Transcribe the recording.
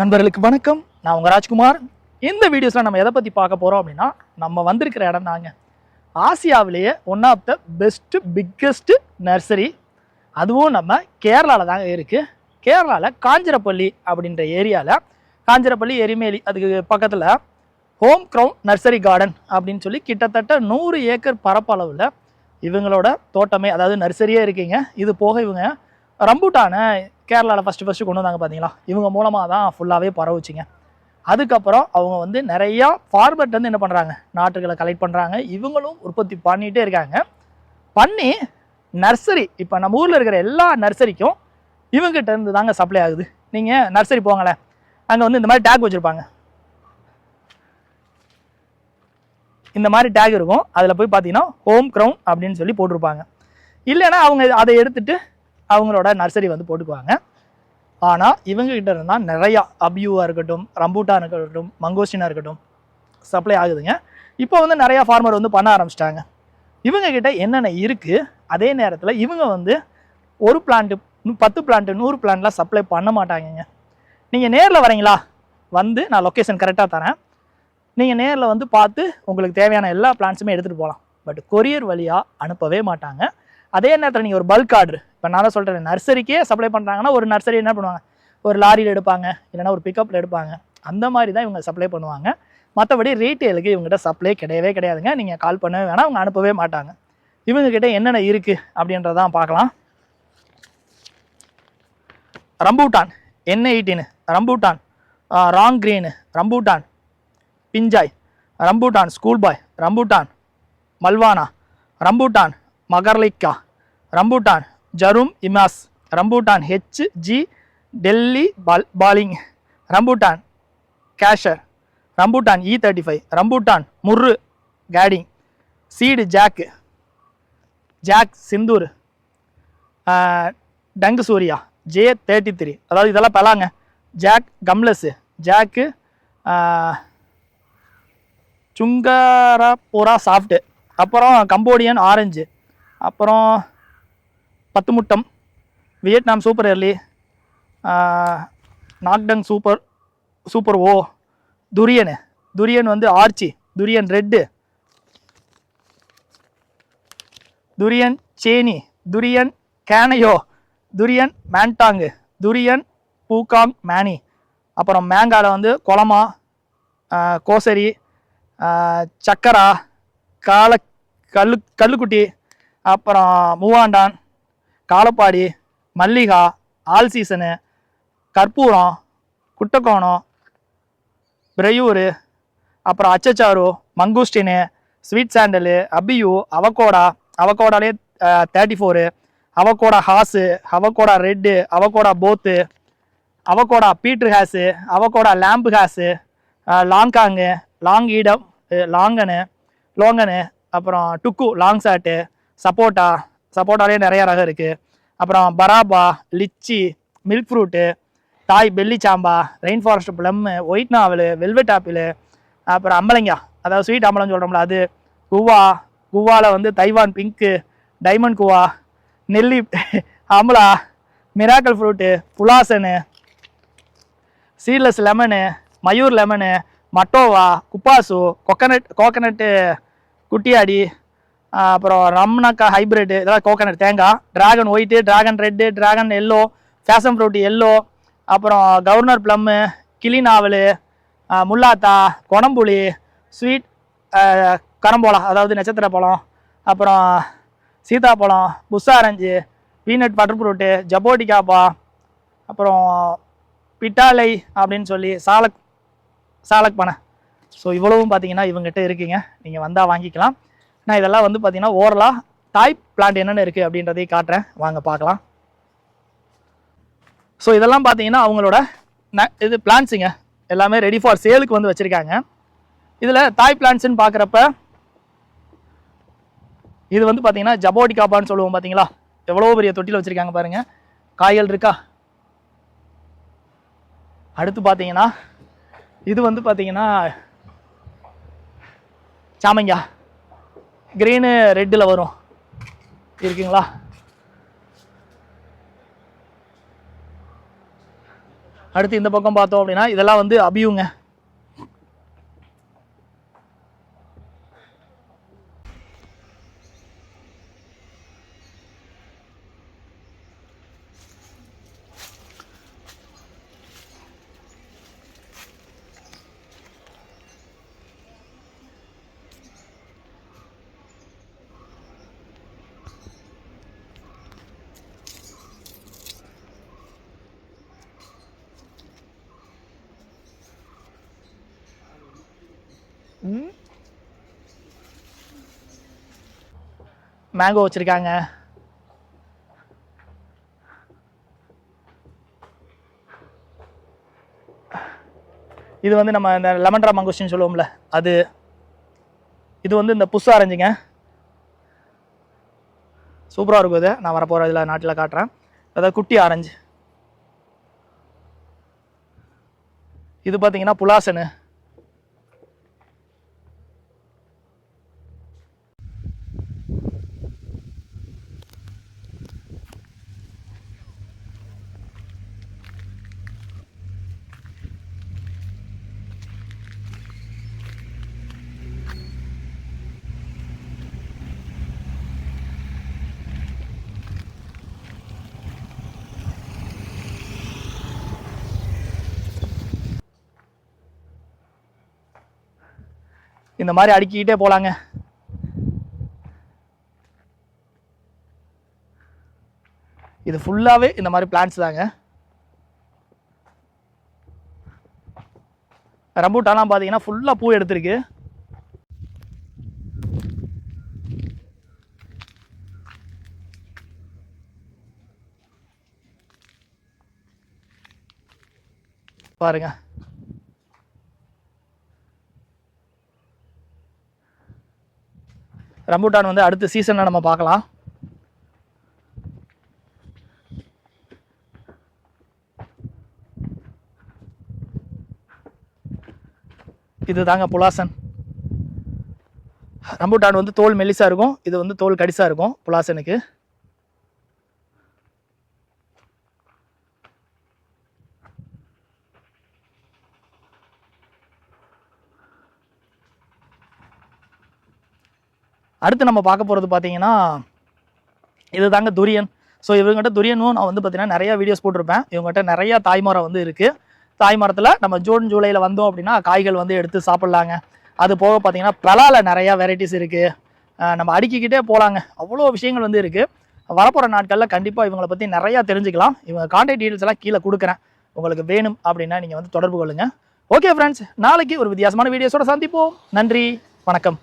நண்பர்களுக்கு வணக்கம். நான் உங்கள் ராஜ்குமார். இந்த வீடியோஸில் நம்ம எதை பற்றி பார்க்க போகிறோம் அப்படின்னா நம்ம வந்திருக்கிற இடம் தாங்க. ஆசியாவிலேயே one of the best biggest nursery அதுவும் நம்ம கேரளாவில் தாங்க இருக்குது கேரளாவில் காஞ்சிரப்பள்ளி அப்படின்ற ஏரியாவில் காஞ்சிரப்பள்ளி எரிமேலி அதுக்கு பக்கத்தில் ஹோம் க்ரௌன் நர்சரி கார்டன் அப்படின்னு சொல்லி கிட்டத்தட்ட நூறு ஏக்கர் பரப்பளவில் இவங்களோட தோட்டமே அதாவது நர்சரியே இருக்கீங்க. இது போக இவங்க ரம்பூட்டான கேரளாவில் ஃபஸ்ட்டு ஃபஸ்ட்டு கொண்டு வந்தாங்க பார்த்தீங்களா இவங்க மூலமாக தான் ஃபுல்லாகவே பரவுச்சிங்க. அதுக்கப்புறம் அவங்க வந்து நிறையா ஃபார்மர்ட் வந்து என்ன பண்ணுறாங்க நாட்டுகளை கலெக்ட் பண்ணுறாங்க இவங்களும் உற்பத்தி பண்ணிகிட்டே இருக்காங்க. பண்ணி நர்சரி இப்போ நம்ம ஊரில் இருக்கிற எல்லா நர்சரிக்கும் இவங்ககிட்ட இருந்து தாங்க சப்ளை ஆகுது. நீங்கள் நர்சரி போங்களேன். அங்கே வந்து இந்த மாதிரி டேக் வச்சுருப்பாங்க. இந்த மாதிரி டேக் இருக்கும். அதில் போய் பார்த்தீங்கன்னா ஹோம் க்ரௌன் அப்படின்னு சொல்லி போட்டிருப்பாங்க. இல்லைன்னா அவங்க அதை எடுத்துகிட்டு அவங்களோட நர்சரி வந்து போட்டுக்குவாங்க. ஆனால் இவங்ககிட்ட இருந்தால் நிறையா அபியூவாக இருக்கட்டும் ரம்பூட்டான் இருக்கட்டும் மங்கோஸ்டினாக இருக்கட்டும் சப்ளை ஆகுதுங்க. இப்போ வந்து நிறையா ஃபார்மர் வந்து பண்ண ஆரம்பிச்சிட்டாங்க. இவங்கக்கிட்ட என்னென்ன இருக்குது அதே நேரத்தில் இவங்க வந்து ஒரு பிளான்ட்டு பத்து பிளான்ட்டு நூறு பிளான்ட்லாம் சப்ளை பண்ண மாட்டாங்கங்க. நீங்கள் நேரில் வரீங்களா? வந்து நான் லொக்கேஷன் கரெக்டாக தரேன். நீங்கள் நேரில் வந்து பார்த்து உங்களுக்கு தேவையான எல்லா பிளான்ஸுமே எடுத்துகிட்டு போகலாம் பட் கொரியர் வழியாக அனுப்பவே மாட்டாங்க. அதே நேரத்தில் நீங்கள் ஒரு பல்க் ஆர்டர் இப்போ நான் தான் சொல்கிறேன் நர்சரிக்கே சப்ளை பண்ணுறாங்கன்னா ஒரு நர்சரி என்ன பண்ணுவாங்க? ஒரு லாரியில் எடுப்பாங்க இல்லைன்னா ஒரு பிக்கப்பில் எடுப்பாங்க. அந்த மாதிரி தான் இவங்க சப்ளை பண்ணுவாங்க. மற்றபடி ரீட்டெயிலுக்கு இவங்ககிட்ட சப்ளை கிடையவே கிடையாதுங்க. நீங்கள் கால் பண்ணவே வேணாம் அவங்க அனுப்பவே மாட்டாங்க. இவங்ககிட்ட என்னென்ன இருக்குது அப்படின்றதான் பார்க்கலாம். Rambutan N eighteen rambutan wrong green rambutan பிஞ்சாய் rambutan school boy rambutan Malwana rambutan மகர்லிக்கா rambutan ஜரும் இமாஸ். Rambutan H G டெல்லி பால் பாலிங். Rambutan கேஷர். Rambutan E thirty five rambutan முர்ரு கேடிங். Seed jack. Jack Sindoor. டங்கு சூர்யா. ஜே தேர்ட்டி த்ரீ அதாவது இதெல்லாம் பலாங்க. ஜாக் கம்லஸ்ஸு ஜாக்கு சுங்கரபுரா soft அப்புறம் Cambodian orange அப்புறம் பத்து முட்டம். வியட்நாம் சூப்பர் எர்லி நாக்டங் சூப்பர் சூப்பர் ஓ துரியனு. துரியன் வந்து arch Thuriyan red. Thuriyan Chaney Thuriyan கேனையோ Thuriyan மேன்டாங்கு Thuriyan பூகாங் மேனி. அப்புறம் மேங்காவில் வந்து குளமா கோசரி சக்கரா கால கல்லு கல்லுக்குட்டி அப்புறம் மூவாண்டான். காலப்பாடி மல்லிகா ஆல் சீசனு கற்பூரம் குட்டக்கோணம் பிரையூரு அப்புறம் அச்சச்சாரு mangosteen sweet santol abiu avocado அவகோடாலே thirty four avocado Hass avocado red avocado போத்து avocado பீட்ரு Hass avocado lamb Hass longkong long ஈடம் longan longan அப்புறம் டுக்கு லாங் சாட்டு சப்போட்டா சப்போட்டாலே நிறைய ரகம் இருக்குது அப்புறம் பராபா லிச்சி மில்க் ஃப்ரூட்டு தாய் பெல்லி சாம்பா ரெயின் ஃபாரஸ்ட் ப்ளம்மு ஒயிட் நாவலு வெல்வெட் ஆப்பிள் அப்புறம் அம்பலங்கா. அதாவது ஸ்வீட் அம்பளம் சொல்கிறோம்ல அது குவா குவாவில் வந்து தைவான் பிங்க்கு டைமண்ட் குவா நெல்லி amla miracle fruit pulasan seedless lemon Mayur lemon மட்டோவா குப்பாசு கொக்கனட் கோகனட்டு குட்டியாடி அப்புறம் ரம்னாக்கா ஹைப்ரிட் இதெல்லாம் கோகனட் தேங்காய். Dragon white dragon red dragon yellow passion fruit yellow அப்புறம் கவர்னர் ப்ளம்மு கிளி நாவல் முல்லாத்தா கொணம்புளி ஸ்வீட் கரம்போலா அதாவது நட்சத்திர பழம். அப்புறம் சீதாப்பழம் bush orange peanut butter fruit jaboticaba அப்புறம் பிட்டாலை அப்படின்னு சொல்லி சாலக் சாலக் பனை ஸோ இவ்வளவும் பார்த்தீங்கன்னா இவங்ககிட்ட இருக்குங்க. நீங்கள் வந்தால் வாங்கிக்கலாம். நான் இதெல்லாம் வந்து பார்த்தீங்கன்னா ஓரலாக தாய் பிளான்ட் என்னென்ன இருக்குது அப்படின்றதையும் காட்டுறேன். வாங்க பார்க்கலாம். ஸோ இதெல்லாம் பார்த்தீங்கன்னா அவங்களோட ந- இது பிளான்ஸுங்க எல்லாமே ரெடி ஃபார் சேலுக்கு வந்து வச்சுருக்காங்க. இதில் தாய் பிளான்ட்ஸ்னு பார்க்குறப்ப இது வந்து பார்த்தீங்கன்னா ஜபோடி காப்பான்னு சொல்லுவோம் பார்த்தீங்களா எவ்வளோ பெரிய தொட்டியில் வச்சுருக்காங்க பாருங்கள் காய்கள் இருக்கா? அடுத்து பார்த்தீங்கன்னா இது வந்து பார்த்தீங்கன்னா சாமங்கா. க்ரீனு ரெட்டில் வரும். இருக்குங்களா? அடுத்து இந்த பக்கம் பார்த்தோம் அப்படின்னா இதெல்லாம் வந்து அபியுங்க. மேங்கோ வச்சுருக்காங்க. இது வந்து நம்ம இந்த லெமன்ரா ட்ரா சொல்லுவோம்ல அது இது வந்து இந்த புஷ் ஆரஞ்சுங்க. சூப்பராக இருக்கும் இது. நான் வரப்போகிற இதில் நாட்டில் காட்டுறேன். அதாவது குட்டி ஆரஞ்சு. இது பார்த்தீங்கன்னா புலாசனு. இந்த மாதிரி அடுக்கிக்கிட்டே போகலாங்க இது ஃபுல்லாகவே இந்த மாதிரி பிளான்ஸ் தாங்க. ரம்பூட்டாலாம் பார்த்தீங்கன்னா ஃபுல்லாக பூ எடுத்திருக்கு. பாருங்கள் ரம்பூட்டான் வந்து அடுத்த சீசனில் நம்ம பார்க்கலாம். இது தாங்க புலாசன். ரம்பூட்டான் வந்து தோல் மெல்லிசாக இருக்கும். இது வந்து தோல் கடிசாக இருக்கும் புலாசனுக்கு. அடுத்து நம்ம பார்க்க போகிறது பார்த்தீங்கன்னா இது தாங்க துரியன். ஸோ இவங்ககிட்ட துரியனும் நான் வந்து பார்த்தீங்கன்னா நிறைய வீடியோஸ் போட்டிருப்பேன். இவங்ககிட்ட நிறைய தாய்மரம் வந்து இருக்குது தாய்மரத்தில் நம்ம ஜூன் ஜூலையில் வந்தோம் அப்படின்னா காய்கள் வந்து எடுத்து சாப்பிட்லாங்க. அது போக பார்த்தீங்கன்னா பலாவில் நிறையா வெரைட்டிஸ் இருக்குது நம்ம அடுக்கிக்கிட்டே போகலாங்க அவ்வளோ விஷயங்கள் வந்து இருக்குது வரப்போகிற நாட்களில் கண்டிப்பாக இவங்களை பற்றி நிறையா தெரிஞ்சுக்கலாம். இவங்க கான்டாக்ட் டீட்டெயில்ஸ் எல்லாம் கீழே கொடுக்குறேன். உங்களுக்கு வேணும் அப்படின்னா நீங்கள் வந்து தொடர்பு கொள்ளுங்கள் ஓகே ஃப்ரெண்ட்ஸ் நாளைக்கு ஒரு வித்தியாசமான வீடியோஸோட சந்திப்போம். நன்றி. வணக்கம்.